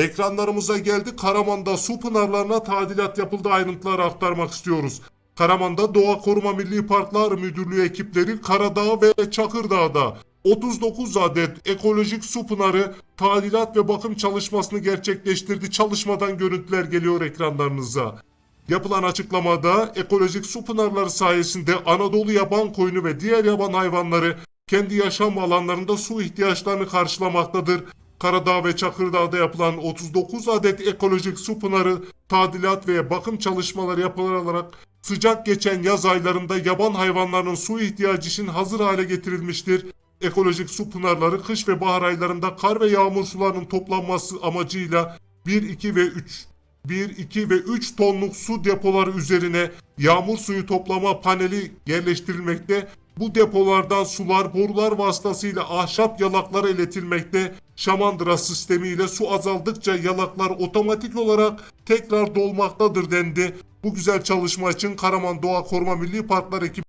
Ekranlarımıza geldi. Karaman'da su pınarlarına tadilat yapıldı ayrıntıları aktarmak istiyoruz. Karaman'da Doğa Koruma Milli Parklar Müdürlüğü ekipleri Karadağ ve Çakırdağ'da 39 adet ekolojik su pınarı tadilat ve bakım çalışmasını gerçekleştirdi. Çalışmadan görüntüler geliyor ekranlarınıza. Yapılan açıklamada ekolojik su pınarları sayesinde Anadolu yaban koyunu ve diğer yaban hayvanları kendi yaşam alanlarında su ihtiyaçlarını karşılamaktadır. Karadağ ve Çakırdağ'da yapılan 39 adet ekolojik su pınarı tadilat ve bakım çalışmaları yapılarak sıcak geçen yaz aylarında yaban hayvanlarının su ihtiyacı için hazır hale getirilmiştir. Ekolojik su pınarları kış ve bahar aylarında kar ve yağmur sularının toplanması amacıyla 1, 2 ve 3 1, 2 ve 3 tonluk su depoları üzerine yağmur suyu toplama paneli yerleştirilmekte. Bu depolardan sular borular vasıtasıyla ahşap yalaklara iletilmekte. Şamandıra sistemiyle su azaldıkça yalaklar otomatik olarak tekrar dolmaktadır dendi. Bu güzel çalışma için Karaman Doğa Koruma Milli Parklar ekibi